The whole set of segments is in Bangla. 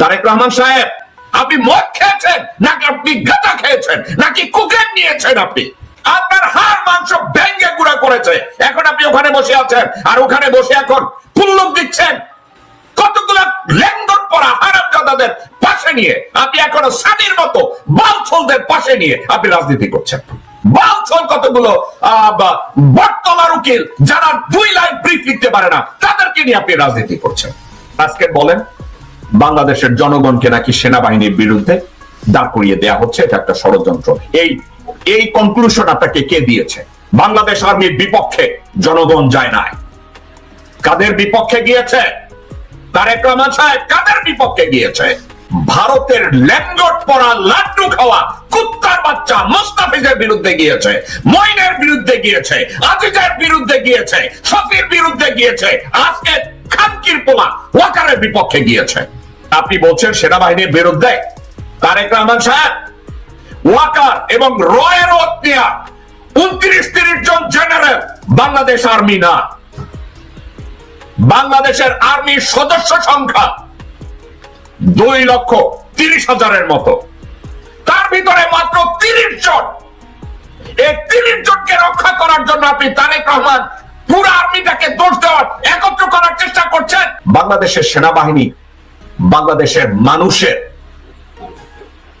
তারেক রহমান সাহেব, আপনি মদ খেয়েছেন নাকি আপনি গাঁজা খেয়েছেন নাকি কুকেন নিয়েছেন আপনি? আপনার হাড় মাংস ভেঙ্গে গুঁড়া করেছে। এখন আপনি ওখানে বসে আছেন আর ওখানে বসে এখন পুল্লুক দিচ্ছেন। কতগুলো পাশে নিয়ে, আপনি এখনও সানির মতো বালছলদের পাশে নিয়ে আপনি রাজনীতি করছেন। বালছল কতগুলো উকিল, যারা দুই লাইন ব্রিফ লিখতে পারে না, তাদেরকে নিয়ে আপনি রাজনীতি করছেন। আজকে বলেন বাংলাদেশের জনগণকে নাকি সেনাবাহিনীর বিরুদ্ধে দাঁড় করিয়ে দেয়া হচ্ছে, এটা একটা ষড়যন্ত্র। এই এই কনক্লুশন আপনাকে কে দিয়েছে? বাংলাদেশ আর্মির বিপক্ষে জনগণ যায় নাই। কাদের বিপক্ষে গিয়েছে? তারেক রহমান সাহেব কাদের বিপক্ষে গিয়েছে? ভারতের ল্যাঙ্গট পরা লাড্ডু খাওয়া কুত্তার বাচ্চা মোস্তাফিজের বিরুদ্ধে গিয়েছে, মইনের বিরুদ্ধে গিয়েছে, আজিজের বিরুদ্ধে গিয়েছে, শফির বিরুদ্ধে গিয়েছে, আজকে খানকির পোলা ওয়াকারের বিপক্ষে গিয়েছে। আপনি বলছেন সেনাবাহিনীর বিরুদ্ধে তারেক রহমান সাহেব, ওয়াকার এবং রয়ের অত্তিয়া উনত্রিশ তিরিশ জন জেনারেল বাংলাদেশ আর্মি না। বাংলাদেশের আর্মির সদস্য সংখ্যা দুই লক্ষ তিরিশ হাজারের মতো। তার ভিতরে মাত্র তিরিশ জন। এই তিরিশ জনকে রক্ষা করার জন্য আপনি তারেক রহমান পুরো আর্মিটাকে দোষ দেওয়ার একত্র করার চেষ্টা করছেন। বাংলাদেশের সেনাবাহিনী বাংলাদেশের মানুষের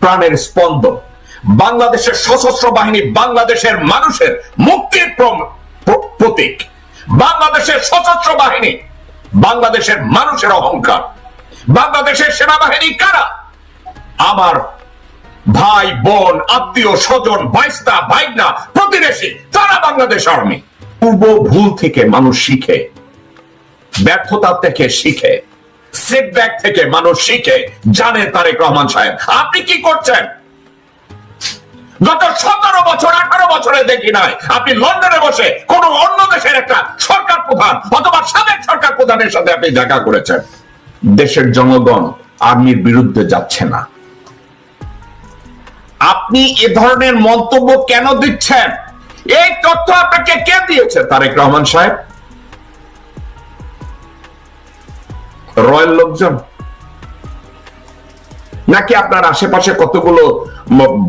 প্রাণের স্পন্দন, বাংলাদেশের সশস্ত্র বাহিনী বাংলাদেশের মানুষের মুক্তির প্রতীক, বাংলাদেশের সশস্ত্র বাহিনী বাংলাদেশের মানুষের অহংকার, বাংলাদেশের সেনাবাহিনী কারা? আমার ভাই, বোন, আত্মীয়, স্বজন বাইস্তা ভাইনা, প্রতিবেশী, তারা বাংলাদেশ আর্মি। পূর্ব ভুল থেকে মানুষ শিখে, ব্যর্থতা থেকে শিখে সেটব্যাক থেকে মানুষ শিখে জানে তারেক রহমান সাহেব। আপনি কি করছেন? গত সতেরো বছর, আঠারো বছরে দেখি নাই। আপনি লন্ডনে বসে কোন অন্য দেশের একটা সরকার প্রধান অথবা সাবেক সরকার প্রধানের সাথে আপনি দেখা করেছেন। দেশের জনগণ আর্মির বিরুদ্ধে যাচ্ছে না। আপনি এ ধরনের মন্তব্য কেন দিচ্ছেন? এই তথ্য আপনাকে কে দিয়েছে তারেক রহমান সাহেব? রয়্যাল লোকজন? নাকি আপনার আশেপাশে কতগুলো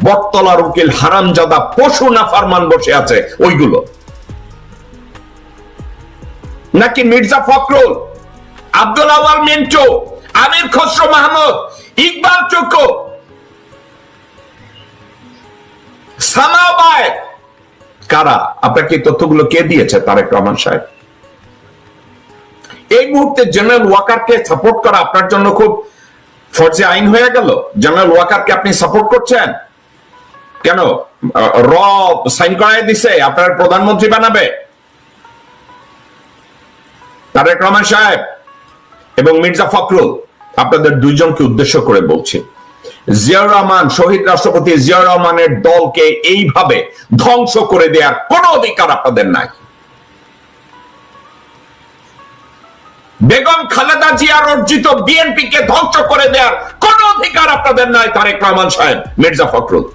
বটতলার উকিল হারামজাদা পশু না ফারমান বসে আছে? ওইগুলো। নাকি মির্জা ফখরুল, আব্দুল আওয়াল মিন্টু, আমির খসরু মাহমুদ, ইকবাল চুকু সানাবায় কারা? আপনাকে তথ্যগুলো কে দিয়েছে, তারেক রহমান সাহেব? এই মুহূর্তে জেনারেল ওয়াকারকে সাপোর্ট করা আপনার জন্য খুব ফর্জে আইন হয়ে গেল। জেনারেল ওয়াকারকে আপনি সাপোর্ট করছেন? কেন? র সাইন করাই দিছে, আপনার প্রধানমন্ত্রী বানাবে। তারেক রহমান সাহেব এবং মির্জা ফখরুল, আপনাদের দুইজনকে উদ্দেশ্য করে বলছি। জিয়াউর রহমান, শহীদ রাষ্ট্রপতি জিয়াউর রহমানের দলকে এইভাবে ধ্বংস করে দেওয়ার কোনো অধিকার আপনাদের নাই। বেগম খালেদা জিয়ার অর্জিত বিএনপি কে ধ্বংস করে দেওয়ার কোন অধিকার আপনাদের নাই, তারেক রহমান সাহেব, মির্জা ফখরুল।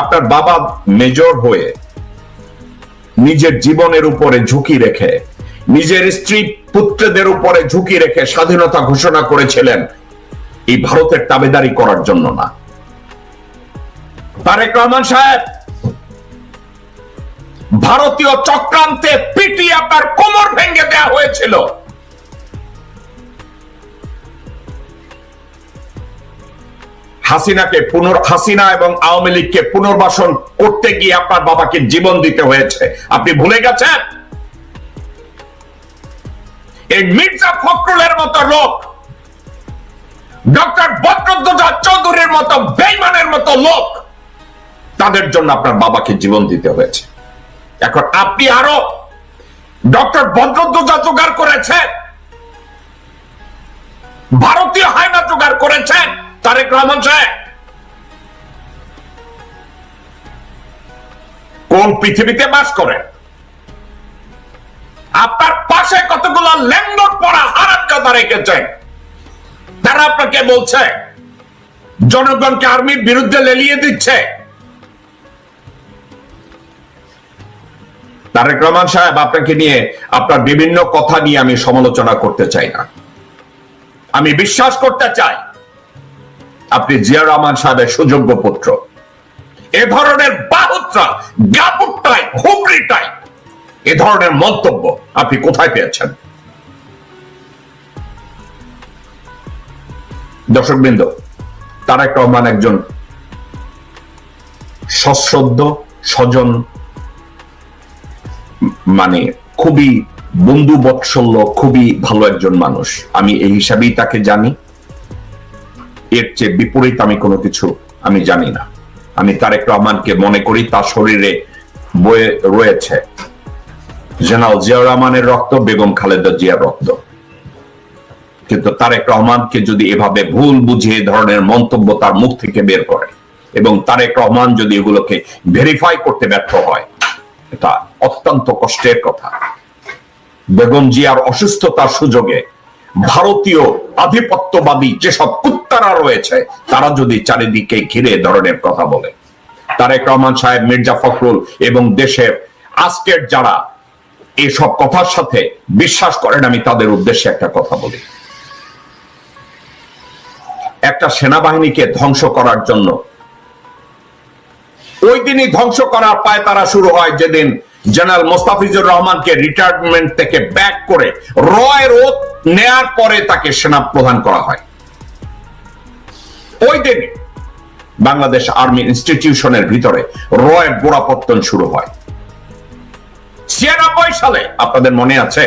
আপনার বাবা মেজর হয়ে নিজের জীবনের উপরে ঝুঁকি রেখে, নিজের স্ত্রী পুত্রদের উপরে ঝুঁকি রেখে স্বাধীনতা ঘোষণা করেছিলেন, এই ভারতের তাবেদারি করার জন্য না। তারেক রহমান সাহেব ভারতীয় চক্রান্তে পিটিয়ে আপনার কোমর ভেঙে দেয়া হয়েছিল। হাসিনাকে পুনর হাসিনা এবং আওয়ামী লীগকে পুনর্বাসন করতে গিয়ে আপনার বাবাকে জীবন দিতে হয়েছে। আপনি ভুলে গেছেন? এই মির্জা ফখরুলের মতো লোক, ডক্টর বদরুদ্দোজা চৌধুরীর মতো বেইমানের মতো লোক, তাদের জন্য আপনার বাবাকে জীবন দিতে হয়েছে। এখন আপনি আরও ডক্টর বদরুদ্দোজা জোগাড় করেছেন, ভারতীয় হায়না জোগাড় করেছেন, তারেক রহমান সাহেব। কোন পৃথিবীতে বাস করেন আপনার পাশে কতগুলো ল্যাঙ্গট পড়া হারামজাদা রেখেছেন? তারা আপনাকে বলছে, জনগণকে আর্মির বিরুদ্ধে লেলিয়ে দিচ্ছে। তারেক রহমান সাহেব, আপনাকে নিয়ে আপনার বিভিন্ন কথা নিয়ে আমি সমালোচনা করতে চাই না। আমি বিশ্বাস করতে চাই, আপনি জিয়া রহমান সাহেবের সুযোগ্য পুত্র। এ ধরনের বাহুত্রা এ ধরনের মন্তব্য আপনি কোথায় পেয়েছেন? দর্শকবৃন্দ, তারেক রহমান একজন সশ্রদ্ধ স্বজন মানে খুবই বন্ধু বৎসল্য খুবই ভালো একজন মানুষ। আমি এই হিসাবেই তাকে জানি। এর চেয়ে বিপরীত আমি কোনো কিছু আমি জানি না। আমি তারেক রহমানকে মনে করি, তার শরীরে বয়ে রয়েছে জেনারেল জিয়াউর রহমানের রক্ত, বেগম খালেদা জিয়ার রক্ত। কিন্তু তারেক রহমানকে যদি এভাবে ভুল বুঝে এ ধরনের মন্তব্য তার মুখ থেকে বের করে এবং তারেক রহমান যদি এগুলোকে ভেরিফাই করতে ব্যর্থ হয় এটা অত্যন্ত কষ্টের কথা। বেগম জিয়ার অসুস্থতার সুযোগে ভারতীয় আধিপত্যবাদী যেসব কুত্তারা রয়েছে, তারা যদি চারিদিকে ঘিরে ধরনের কথা বলে। তারেক রহমান সাহেব, মির্জা ফখরুল এবং দেশের আজকের যারা এসব কথার সাথে বিশ্বাস করেন, আমি তাদের উদ্দেশ্যে একটা কথা বলি। একটা সেনাবাহিনীকে ধ্বংস করার জন্য ওই দিনই ধ্বংস করার পায় তারা শুরু হয় যেদিন জেনারেল মোস্তাফিজুর রহমানকে রিটায়ারমেন্ট থেকে ব্যাক করে রয় রোধ নেয়ার পরে তাকে সেনা প্রদান করা হয়। ওই দিনে বাংলাদেশ আর্মি ইনস্টিটিউশনের ভিতরে রয়ের গোড়াপত্তন শুরু হয়। ছিয়ানব্বই সালে, আপনাদের মনে আছে?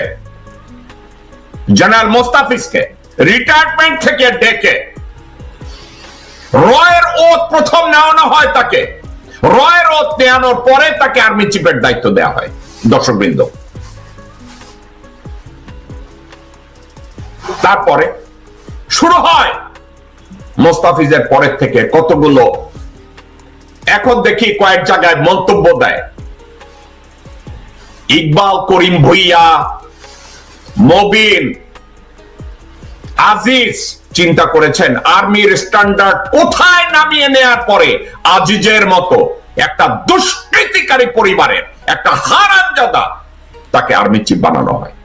জেনারেল মোস্তাফিজকে রিটায়ারমেন্ট থেকে ডেকে রয়ের ওত প্রথম নেওয়ানো হয় তাকে রয়ের ওত নেওয়ানোর পরে তাকে আর্মি চিফের দায়িত্ব দেওয়া হয়। দর্শকবৃন্দ। তারপরে শুরু হয় মোস্তাফিজের পরের থেকে কতগুলো এখন দেখি কয়েক জায়গায় মন্তব্য দেয়। ইকবাল, করিম ভুইয়া, মবিন, আজিজ চিন্তা করেছেন, আর্মির স্ট্যান্ডার্ড কোথায় নামিয়ে নেয়ার পরে আজিজের মতো একটা দুষ্কৃতিকারী পরিবারের একটা হারামজাদা তাকে আর্মি চিফ বানানো হয়।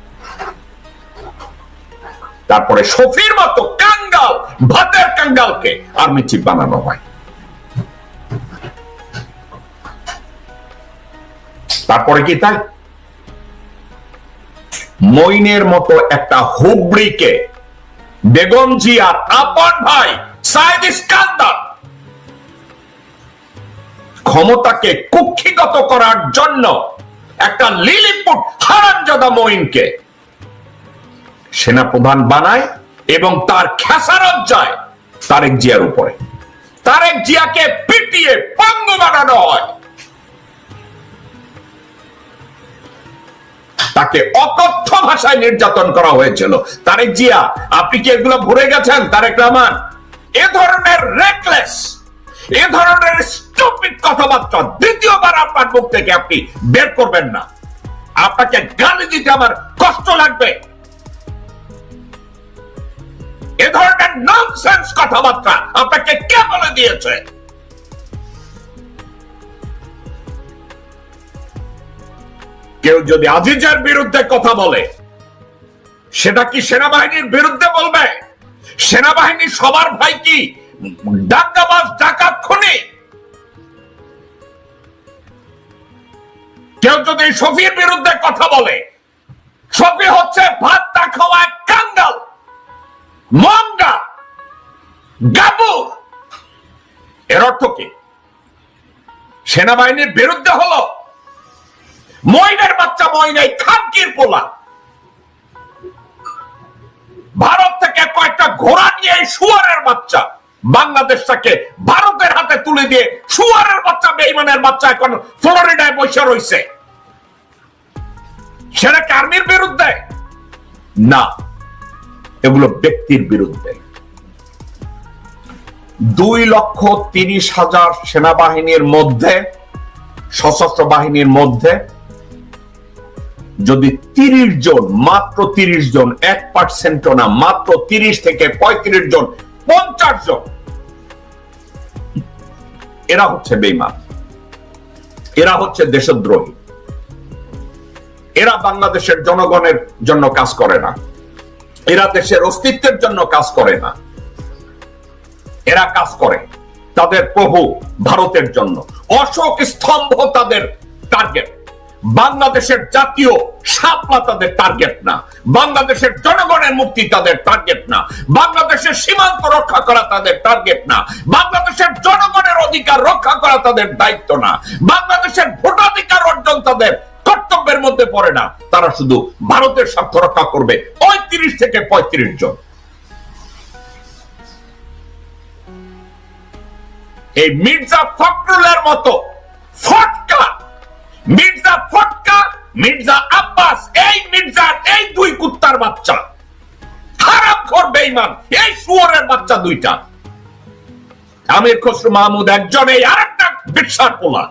তারপরে শফির মতো কাঙ্গাল, ভাতের কাঙ্গালকে আর্মি চিফ বানানো হয়। তারপরে কি তাই? মইনের মতো একটা হুবড়িকে বেগম জিয়ার আপন ভাই, সাইদ ইস্কান্দার। ক্ষমতাকে কুক্ষিগত করার জন্য একটা লিলিপুট হারামজাদা মইনকে সেনাপ্রধান বানায় এবং তার খেসারত যায় তারেক জিয়ার উপরে। তারেক জিয়াকে পিটিয়ে পঙ্গু বানানো হয়। তাকে অকথ্য ভাষায় নির্যাতন করা হয়েছিল। তারেক জিয়া, আপনি কি এগুলো ভুলে গেছেন? তারেক রহমান, এ ধরনের রেকলেস এ ধরনের স্টুপিড কথাবার্তা দ্বিতীয়বার আপনার মুখ থেকে আপনি বের করবেন না। আপনাকে গালি দিতে আমার কষ্ট লাগবে। এ ধরনের ননসেন্স কথাবার্তা আপনাকে কে বলে দিয়েছে? কেউ যদি আজিজের বিরুদ্ধে কথা বলে, সেটা কি সেনাবাহিনীর বিরুদ্ধে বলবে? সেনাবাহিনী সবার ভাই কি? ডাকাবাজ ডাকাত, খুনি? কেউ যদি শফির বিরুদ্ধে কথা বলে, শফি হচ্ছে ভাত না খাওয়া এক কাঙ্গাল, মঙ্গা গাবু এর অর্থ কি? সেনাবাহিনীর বিরুদ্ধে হলো ময়নের বাচ্চা ময়নাই খানকির পোলা ভারত থেকে কয়েকটা ঘোড়া নিয়ে এই শুয়ারের বাচ্চা বাংলাদেশটাকে ভারতের হাতে তুলে দিয়ে শুয়ারের বাচ্চা, বেইমানের বাচ্চা এখন ফ্লোরিডায় বসে রয়েছে। সেটা কার্মির বিরুদ্ধে? না, এগুলো ব্যক্তির বিরুদ্ধে। দুই লক্ষ তিরিশ হাজার সেনাবাহিনীর মধ্যে, সশস্ত্র বাহিনীর মধ্যে যদি তিরিশ জন, মাত্র তিরিশ জন, এক পার্সেন্ট না, মাত্র তিরিশ থেকে পঁয়ত্রিশ জন, পঞ্চাশ জন। এরা হচ্ছে বেইমান এরা হচ্ছে দেশদ্রোহী। এরা বাংলাদেশের জনগণের জন্য কাজ করে না। এরা দেশের অস্তিত্বের জন্য কাজ করে না। এরা কাজ করে তাদের প্রভু ভারতের জন্য। অশোক স্তম্ভ তাদের টার্গেট বাংলাদেশের জাতীয় শাপলা তাদের টার্গেট না। বাংলাদেশের জনগণের মুক্তি তাদের টার্গেট না। বাংলাদেশের সীমান্ত রক্ষা করা তাদের টার্গেট না। বাংলাদেশের জনগণের অধিকার রক্ষা করা তাদের দায়িত্ব না। বাংলাদেশের ভোটাধিকার অর্জন তাদের কর্তব্যের মধ্যে পড়ে না। তারা শুধু ভারতের স্বার্থ রক্ষা করবে। ওই তিরিশ থেকে পঁয়ত্রিশ জন। এই মির্জা ফখরুলের মতো ফটকা মির্জা ফটকা, মির্জা আব্বাস, এই মির্জার এই দুই কুত্তার বাচ্চা। খারাপ খোর বেইমান এই শুয়োরের বাচ্চা দুইটা। আমির খসরু মাহমুদ একজন এই আরেকটা বিশ্বাস পোলা।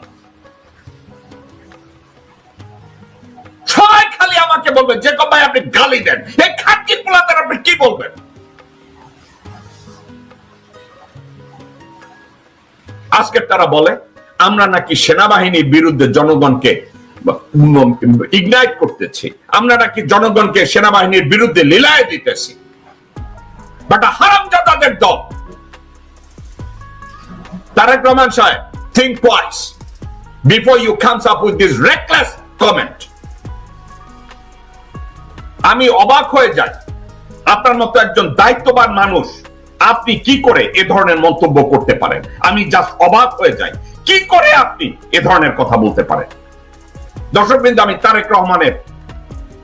সবাই খালি আমাকে বলবে যে কবাই আপনি গালি দেন। এই খাটকি পোলাদের আপনি কি বলবেন? আজকে তারা বলে আমরা নাকি সেনাবাহিনীর বিরুদ্ধে জনগণকে ইগনাইট করতেছি। আমরা নাকি জনগণকে সেনাবাহিনীর বিরুদ্ধে লীলায় দিতেছি। হারামজাদাদের দল, তারেক রহমান সাহেব think twice before you comes up with this reckless comment আমি অবাক হয়ে যাই। আপনার মতো একজন দায়িত্ববান মানুষ, আপনি কি করে এ ধরনের মন্তব্য করতে পারেন? আমি জাস্ট অবাক হয়ে যাই। কি করে আপনি এ ধরনের কথা বলতে পারেন? দর্শক বিন্দু আমি তারেক রহমানের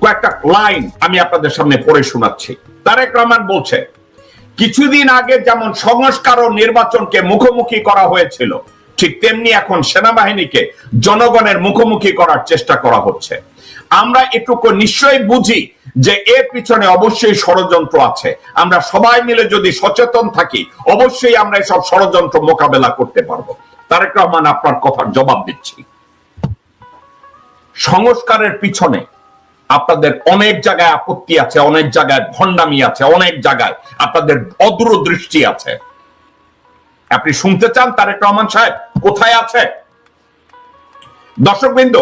কয়েকটা লাইন আমি আপনাদের সামনে পড়ে শোনাচ্ছি। তারেক রহমান বলছে, কিছুদিন আগে যেমন সংস্কার ও নির্বাচনকে মুখোমুখি করা হয়েছিল, ঠিক তেমনি এখন সেনাবাহিনীকে জনগণের মুখোমুখি করার চেষ্টা করা হচ্ছে। আমরা এটুকু নিশ্চয়ই বুঝি যে এর পিছনে অবশ্যই ষড়যন্ত্র আছে। আমরা সবাই মিলে যদি সচেতন থাকি, অবশ্যই আমরা এসব ষড়যন্ত্র মোকাবেলা করতে পারব। তারেক রহমান আপনার কথার জবাব দিচ্ছি। সংস্কারের পিছনে আপনাদের অনেক জায়গায় আপত্তি আছে, অনেক জায়গায় ভণ্ডামি আছে, অনেক জায়গায় আপনাদের অদূরদৃষ্টি আছে। আপনি শুনতে চান তারেক রহমান সাহেব কোথায় আছে? দর্শকবৃন্দ,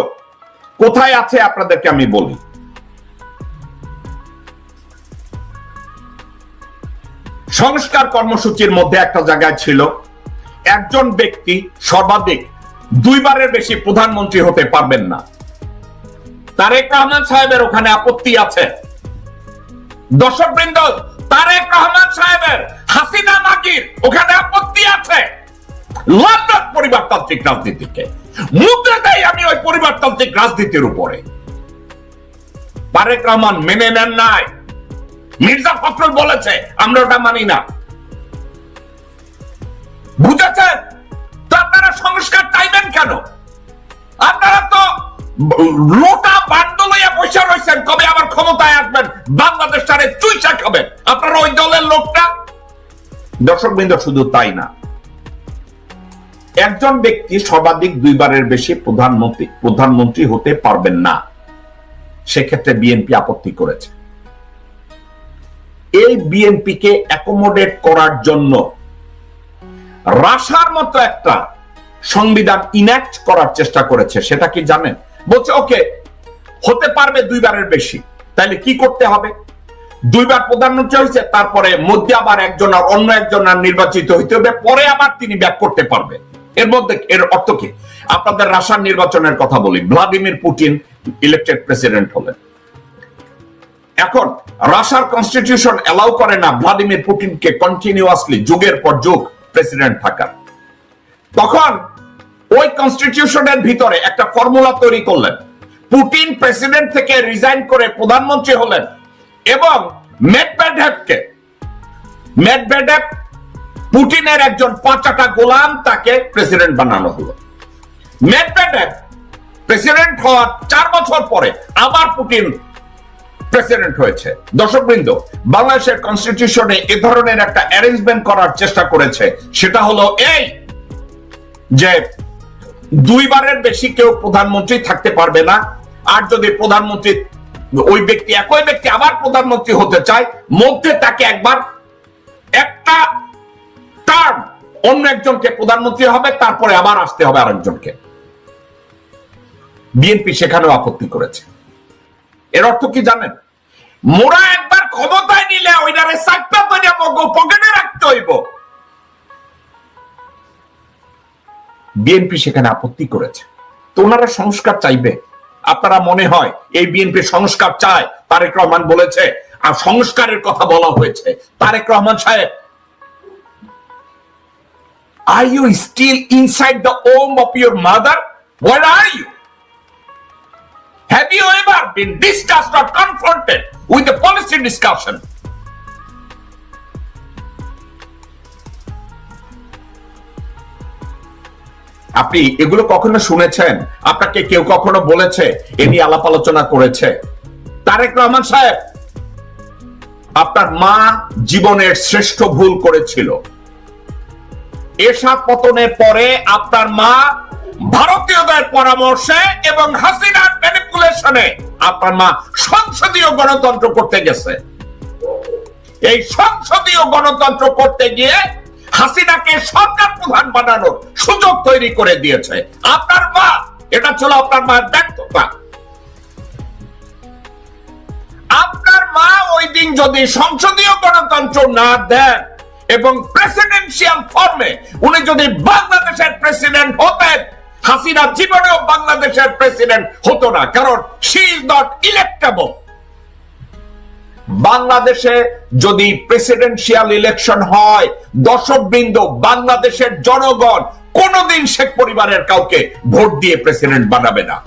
কোথায় আছে আপনাদেরকে আমি বলি? সংস্কার কর্মসূচির মধ্যে একটা জায়গায় ছিল একজন ব্যক্তি সর্বাধিক দুইবারের বেশি প্রধানমন্ত্রী হতে পারবেন না। তারেক রহমান সাহেবের ওখানে আপত্তি আছে। দর্শক বৃন্দ তারেক রহমান সাহেবের হাসিনা মাকির ওখানে আপত্তি আছে। লন্ডন পরিবারতান্ত্রিক রাজনীতিকে। মুদ্রা দেয় আমি ওই পরিবারতান্ত্রিক রাজনীতির উপরে। তারেক রহমান মেনে নেন নাই। মির্জা ফখরুল বলেছে, আমরা ওটা মানি না। বুঝেছেন? তো আপনারা সংস্কার চাইবেন কেন? আপনারা তো লোটা বান্ডল হইয়া বসে রয়েছেন কবে আবার ক্ষমতায় আসবেন, বাংলাদেশ তারে চুইচা খাবেন। আপনারা ওই দলের লোকটা? দর্শক বৃন্দ শুধু তাই না। একজন ব্যক্তি সর্বাধিক দুইবারের বেশি প্রধানমন্ত্রী প্রধানমন্ত্রী হতে পারবেন না। সেক্ষেত্রে বিএনপি আপত্তি করেছে। এই বিএনপিকে অ্যাকোমোডেট করার জন্য রাশার মতো একটা সংবিধান ইন্যাক্ট করার চেষ্টা করেছে, সেটা কি জানেন? বলছে, ওকে, হতে পারবে দুইবারের বেশি তাহলে কি করতে হবে? দুইবার প্রধানমন্ত্রী হয়েছে, তারপরে মধ্যে আবার একজন আর অন্য একজন আর নির্বাচিত হইতে হবে, পরে আবার তিনি ব্যাক করতে পারবে। এর মধ্যে, এর অর্থ কি? আপনাদের রাশার নির্বাচনের কথা বলি, ভ্লাদিমির পুতিন ইলেক্টেড প্রেসিডেন্ট হলেন। এখন, রাশার কনস্টিটিউশন এলাউ করে না ভ্লাদিমির পুটিনকে কন্টিনিউয়াসলি যুগের পর যুগ প্রেসিডেন্ট থাকার তখন ওই কনস্টিটিউশনের ভিতরে একটা ফর্মুলা তৈরি করলেন। পুটিন প্রেসিডেন্ট থেকে রিজাইন করে প্রধানমন্ত্রী হলেন এবং মেডভেডেভকে মেডভেডেভ পুটিনের একজন পাঁচাটা গোলাম তাকে প্রেসিডেন্ট বানানো হলো। মেডভেডেভ প্রেসিডেন্ট হওয়ার চার বছর পরে আবার পুটিন প্রেসিডেন্ট হয়েছে। দর্শকবৃন্দ, বাংলাদেশের কনস্টিটিউশনে এ ধরনের একটা অ্যারেঞ্জমেন্ট করার চেষ্টা করেছে। সেটা হলো এই যে দুইবারের বেশি কেউ প্রধানমন্ত্রী থাকতে পারবে না, আর যদি প্রধানমন্ত্রী, ওই ব্যক্তি, একই ব্যক্তি আবার প্রধানমন্ত্রী হতে চায়, মধ্যে তাকে একবার একটা টার্ম অন্য একজনকে প্রধানমন্ত্রী হবে, তারপরে আবার আসতে হবে আরেকজনকে। বিএনপি সেখানেও আপত্তি করেছে। এর অর্থ কি জানেন? মোরা একবার ক্ষমতায় নিলে ওইটারে সাক্তা করে পকেটে রাখতে হইব বিএনপি সেখানে আপত্তি করেছে তো সংস্কার চাইবে আপনারা মনে হয় এই বিএনপি সংস্কার চায়, তারেক রহমান বলেছে, আর সংস্কারের কথা বলা হয়েছে তারেক রহমান সাহেব, Are you still inside the home of your mother? Where are you? Have you ever been discussed or confronted with the policy discussion? আপনি এগুলো কখনো শুনেছেন? আপনাকে কেউ কখনো বলেছে? এ নিয়ে আলাপ আলোচনা করেছে? তারেক রহমান সাহেব, আপনার মা জীবনের শ্রেষ্ঠ ভুল করেছিল। এরশাদ পতনের পরে আপনার মা ভারতীয়দের পরামর্শে এবং হাসিনার ম্যানিপুলেশনে আপনার মা সংসদীয় গণতন্ত্র করতে গেছে। এই সংসদীয় গণতন্ত্র করতে গিয়ে হাসিনাকে সরকার প্রধান বানানোর সুযোগ তৈরি করে দিয়েছে। আপনার মা, এটা ছিল আপনার মায়ের ব্যর্থতা। আপনার মা ওই দিন যদি সংসদীয় গণতন্ত্র না দেন এবং প্রেসিডেন্সিয়াল ফর্মে উনি যদি বাংলাদেশের প্রেসিডেন্ট হতেন হাসিনা জীবনেও বাংলাদেশের প্রেসিডেন্ট হতো না, কারণ শি ইজ নট ইলেক্টেবল বাংলাদেশে যদি প্রেসিডেন্সিয়াল ইলেকশন হয় দর্শক বৃন্দ বাংলাদেশের জনগণ, কোনোদিন শেখ পরিবারের কাউকে ভোট দিয়ে প্রেসিডেন্ট বানাবে না।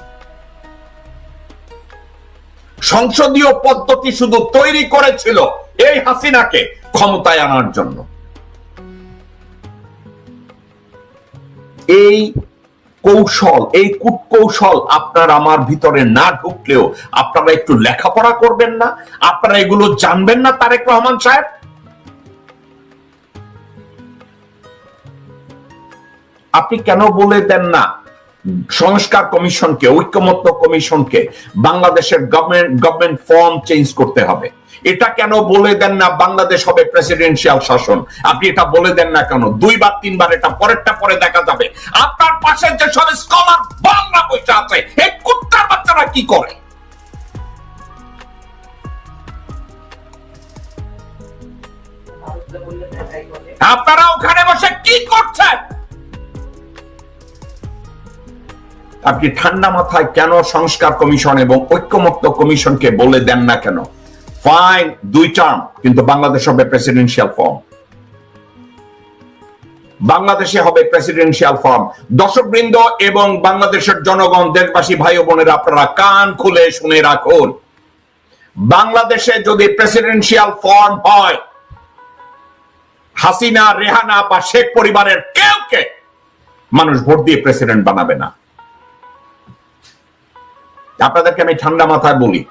সংসদীয় পদ্ধতি শুধু তৈরি করেছিল এই হাসিনাকে ক্ষমতায় আনার জন্য। এই কৌশল, এই কূটকৌশল আপনার আমার ভিতরে না ঢুকলেও আপনারা একটু লেখাপড়া করবেন না? আপনারা এগুলো জানবেন না তারেক রহমান সাহেব? আপনি কেন বলে দেন না? সংস্কার কমিশনকে, ঐক্যমত্য কমিশনকে বাংলাদেশের গভর্নমেন্ট গভর্নমেন্ট ফর্ম চেঞ্জ করতে হবে। এটা কেন বলে দেন না বাংলাদেশ হবে প্রেসিডেন্সিয়াল শাসন? আপনি এটা বলে দেন না কেন? দুইবার, তিনবার, এটা পরেরটা পরে দেখা যাবে। আপনার পাশে যে সব স্কলার বাংলা বইটা আছে, এই কুত্তার বাচ্চারা কি করে? আপনারা ওখানে বসে কি করছেন? আপনি ঠান্ডা মাথায় কেন সংস্কার কমিশন এবং ঐক্যমত্য কমিশনকে বলে দেন না কেন? ফাইন দুই টার্ম কিন্তু বাংলাদেশ হবে প্রেসিডেন্সিয়াল ফর্ম বাংলাদেশে হবে প্রেসিডেন্সিয়াল ফর্ম দর্শকবৃন্দ এবং বাংলাদেশের জনগণ, দেশবাসী, ভাই বোনেরা, আপনারা কান খুলে শুনে রাখুন। বাংলাদেশে যদি প্রেসিডেন্সিয়াল ফর্ম হয়, হাসিনা, রেহানা বা শেখ পরিবারের কেউকে মানুষ ভোট দিয়ে প্রেসিডেন্ট বানাবে না। আপনাদেরকে আমি ঠান্ডা মাথায় বলি,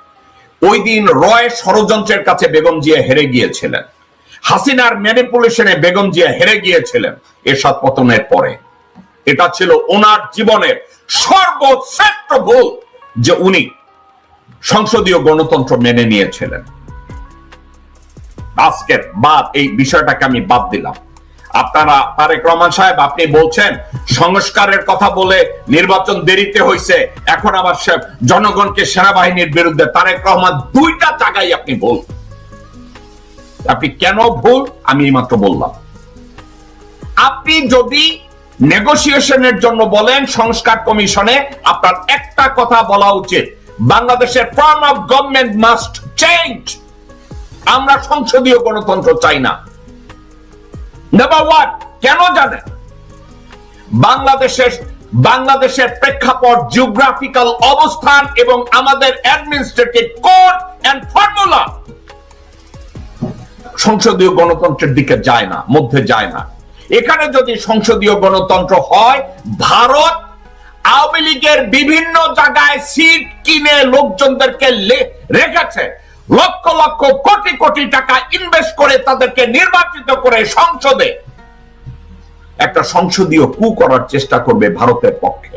ওই দিন রয় ষড়যন্ত্রের কাছে বেগম জিয়া হেরে গিয়েছিলেন। হাসিনার ম্যানিপুলেশনে বেগম জিয়া হেরে গিয়েছিলেন এরশাদ পতনের পরে। এটা ছিল ওনার জীবনের সর্বশ্রেষ্ঠ ভুল যে উনি সংসদীয় গণতন্ত্র মেনে নিয়েছিলেন। আজকের বাদ, এই বিষয়টাকে আমি বাদ দিলাম। আপনারা তারেক রহমান সাহেব, আপনি বলছেন সংস্কারের কথা বলে নির্বাচন দেরিতে হয়েছে এখন আবার জনগণকে সেনাবাহিনীর বিরুদ্ধে তারেক রহমান দুইটা জায়গায় আপনি ভুল। আপনি কেন ভুল? আমি এইমাত্র বললাম। আপনি যদি নেগোসিয়েশনের জন্য বলেন সংস্কার কমিশনে, আপনার একটা কথা বলা উচিত। বাংলাদেশের form of government must change. আমরা সংসদীয় গণতন্ত্র চাই না। নাম্বার কেন জানেন বাংলাদেশের বাংলাদেশের প্রেক্ষাপট জিওগ্রাফিক্যাল অবস্থান এবং আমাদের অ্যাডমিনিস্ট্রেটিভ কোড এন্ড ফর্মুলা সংসদীয় গণতন্ত্রের দিকে যায় না, মধ্যে যায় না। এখানে যদি সংসদীয় গণতন্ত্র হয়, ভারত আওয়ামী লীগের বিভিন্ন জায়গায় সিট কিনে লোকজনদেরকে রেখেছে। লক্ষ লক্ষ কোটি কোটি টাকা ইনভেস্ট করে তাদেরকে নির্বাচিত করে সংসদে। একটা সংসদীয় কু করার চেষ্টা করবে ভারতের পক্ষে।